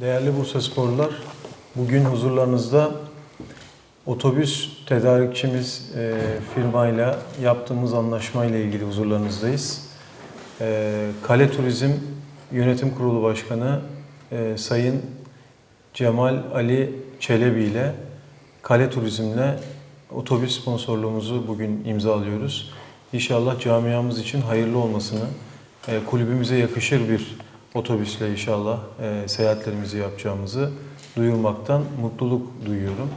Değerli Bursa Sporlular, bugün huzurlarınızda otobüs tedarikçimiz e, firmayla yaptığımız anlaşmayla ilgili huzurlarınızdayız. E, Kale Turizm Yönetim Kurulu Başkanı e, Sayın Cemal Ali Çelebi ile Kale Turizm'le otobüs sponsorluğumuzu bugün imzalıyoruz. İnşallah camiamız için hayırlı olmasını, e, kulübümüze yakışır bir otobüsle inşallah e, seyahatlerimizi yapacağımızı duyurmaktan mutluluk duyuyorum.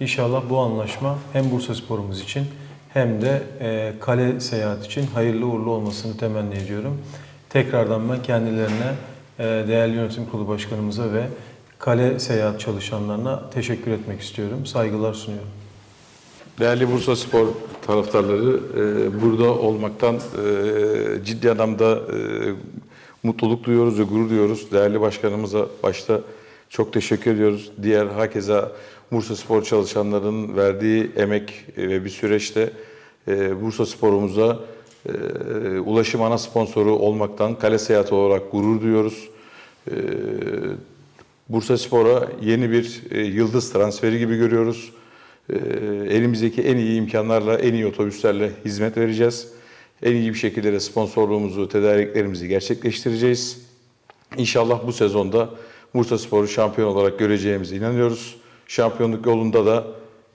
İnşallah bu anlaşma hem Bursa Sporumuz için hem de e, kale seyahat için hayırlı uğurlu olmasını temenni ediyorum. Tekrardan ben kendilerine, e, değerli yönetim kurulu başkanımıza ve kale seyahat çalışanlarına teşekkür etmek istiyorum. Saygılar sunuyorum. Değerli Bursa Spor taraftarları, e, burada olmaktan e, ciddi anlamda e, mutluluk duyuyoruz ve gurur duyuyoruz. Değerli başkanımıza başta çok teşekkür ediyoruz. Diğer hakeza Bursa Spor çalışanlarının verdiği emek e, ve bir süreçte e, Bursa Spor'umuza e, ulaşım ana sponsoru olmaktan kale seyahati olarak gurur duyuyoruz. Bursa Spor'a yeni bir yıldız transferi gibi görüyoruz. Elimizdeki en iyi imkanlarla, en iyi otobüslerle hizmet vereceğiz. En iyi bir şekilde de sponsorluğumuzu, tedariklerimizi gerçekleştireceğiz. İnşallah bu sezonda Bursa Spor'u şampiyon olarak göreceğimize inanıyoruz. Şampiyonluk yolunda da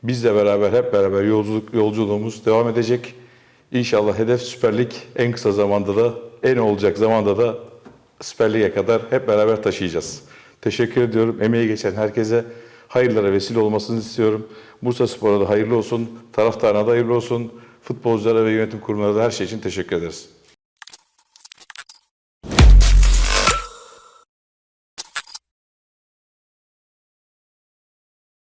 bizle beraber, hep beraber yolculuk yolculuğumuz devam edecek. İnşallah hedef Süper Lig en kısa zamanda da, en olacak zamanda da Süper Lig'e kadar hep beraber taşıyacağız. Teşekkür ediyorum. Emeği geçen herkese hayırlara vesile olmasını istiyorum. Bursa Spor'a da hayırlı olsun, taraftarına da hayırlı olsun. Futbolculara ve yönetim kurumlarına da her şey için teşekkür ederiz.